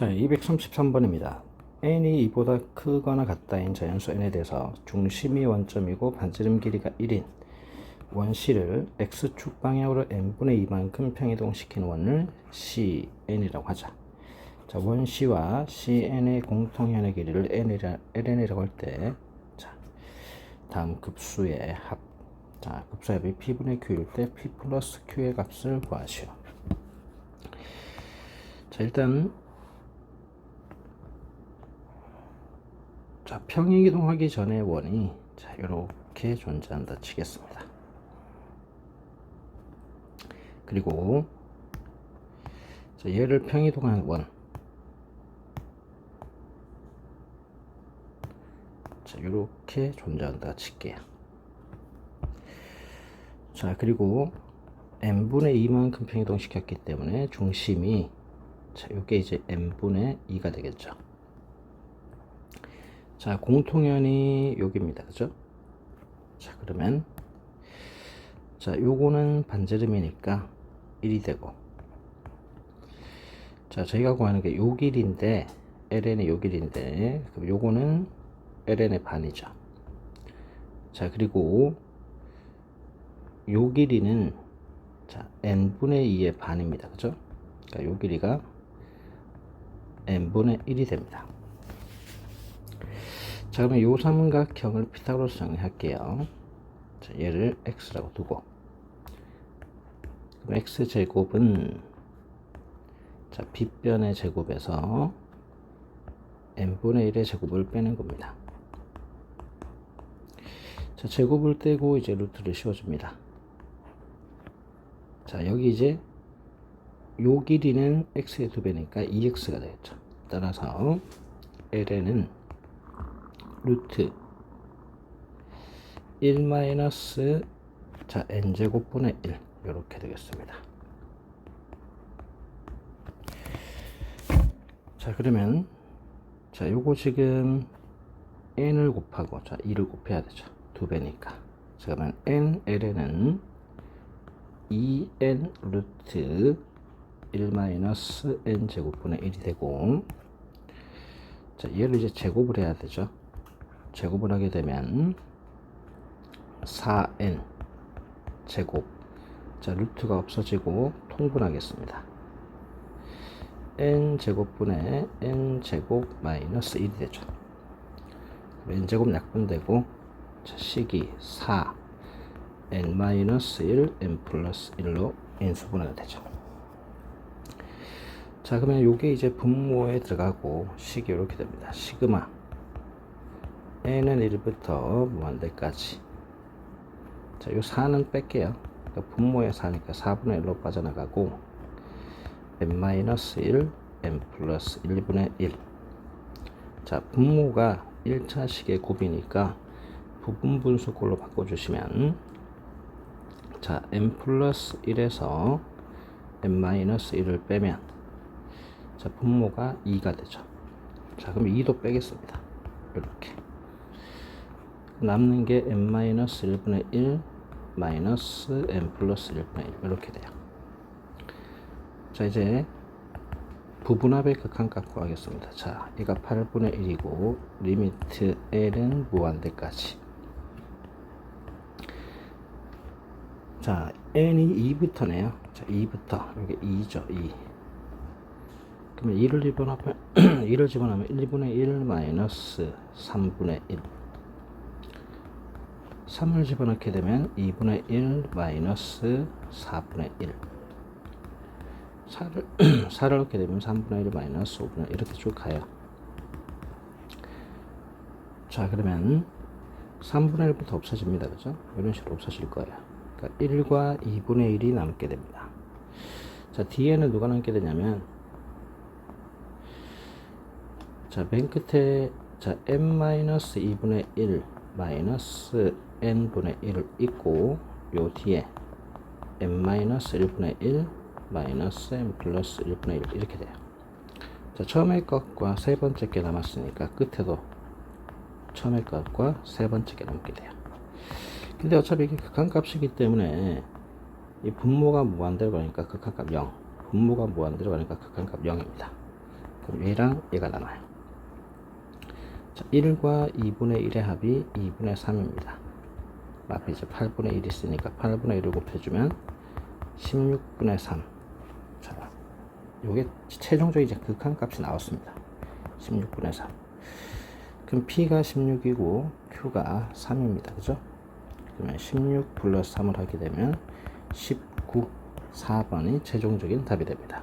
자, 233번입니다. n이 2보다 크거나 같다인 자연수 n에 대해서 중심이 원점이고 반지름 길이가 1인 원C를 x축 방향으로 n분의 2만큼 평이동시킨 원을 CN이라고 하자. 자, 원C와 CN의 공통현의 길이를 N이라, LN이라고 할 때, 자, 다음 급수의 합. 자, 급수의 합이 P분의 Q일 때 P 플러스 Q의 값을 구하시오. 자, 일단 평행 이동하기 전에 원이 자, 이렇게 존재한다 치겠습니다. 그리고 자, 얘를 평이동한 원 자, 이렇게 존재한다 칠게요. 자, 그리고 n분의 2만큼 평이동 시켰기 때문에 중심이 자, 이게 이제 n분의 2가 되겠죠. 자, 공통연이 여기입니다. 그죠? 자, 그러면 자, 요거는 반지름이니까 1이 되고 자, 저희가 구하는 게 요 길인데 ln의 요 길인데 그럼 요거는 ln의 반이죠. 자, 그리고 요 길이는 자, n분의 2의 반입니다. 그죠? 그러니까 요 길이가 n분의 1이 됩니다. 자 그러면 요 삼각형을 피타고라스 정리할게요. 자, 얘를 x라고 두고 그럼 x 제곱은 자 빗변의 제곱에서 n분의 1의 제곱을 빼는 겁니다. 자 제곱을 떼고 이제 루트를 씌워줍니다. 자 여기 이제 요 길이는 x의 두 배니까 2x가 되겠죠. 따라서 ln은 루트 1 마이너스 자 n제곱분의 1 이렇게 되겠습니다. 자 그러면 자 요거 지금 n을 곱하고 자 2를 곱해야 되죠. 두 배니까. 자 그러면 n ln은 2n 루트 1 마이너스 n 제곱분의 1이 되고 자 얘를 이제 제곱을 해야 되죠. 제곱을 하게 되면 4n 제곱. 자 루트가 없어지고 통분하겠습니다. n 제곱분의 n 제곱 마이너스 1이 되죠. n 제곱 약분되고 자 식이 4 n 마이너스 1 n 플러스 1로 인수분해가 되죠. 자 그러면 요게 이제 분모에 들어가고 식이 이렇게 됩니다. 시그마 n은 1부터 무한대까지 자, 요 4는 뺄게요. 그러니까 분모의 4니까 4분의 1로 빠져나가고 n-1, n 플러스 1분의 1 자, 분모가 1차식의 곱이니까 부분 분수꼴로 바꿔주시면 자, n 플러스 1에서 n-1을 빼면 자, 분모가 2가 되죠. 자, 그럼 2도 빼겠습니다. 이렇게. 남는 게 n-1분의 1 마이너스 n 플러스 1분의 1 이렇게 돼요. 자 이제 부분합의 극한값 구하겠습니다. 자 얘가 8분의 1이고 리미트 l은 무한대까지 자 n이 2부터네요. 자 2부터 여기 2죠 2 그러면 2를 집어넣으면 2를 집어넣으면 1분의 1 마이너스 3분의 1 3을 집어넣게 되면 2분의 1 마이너스 4분의 1 4를, 4를 넣게 되면 3분의 1 마이너스 5분의 1 이렇게 쭉 가요. 자 그러면 3분의 1부터 없어집니다. 그죠? 이런 식으로 없어질 거예요. 그러니까 1과 2분의 1이 남게 됩니다. 자 뒤에는 누가 남게 되냐면 자맨 끝에 자 n-2분의 1 마이너스 n분의 1을 있고 요 뒤에 n-1분의 1 마이너스 n 플러스 1분의 1 이렇게 돼요. 자, 처음의 것과 세 번째 게 남았으니까 끝에도 처음의 것과 세 번째 게 남게 돼요. 근데 어차피 이게 극한값이기 때문에 이 분모가 무한대로 가니까 극한값 0 분모가 무한대로 가니까 극한값 0입니다. 그럼 얘랑 얘가 나눠요. 자, 1과 2분의 1의 합이 2분의 3입니다. 앞에 이제 8분의 1이 있으니까 8분의 1을 곱해주면 16분의 3. 자, 요게 최종적인 이제 극한 값이 나왔습니다. 16분의 3. 그럼 P가 16이고 Q가 3입니다. 그죠? 그러면 16 플러스 3을 하게 되면 19, 4번이 최종적인 답이 됩니다.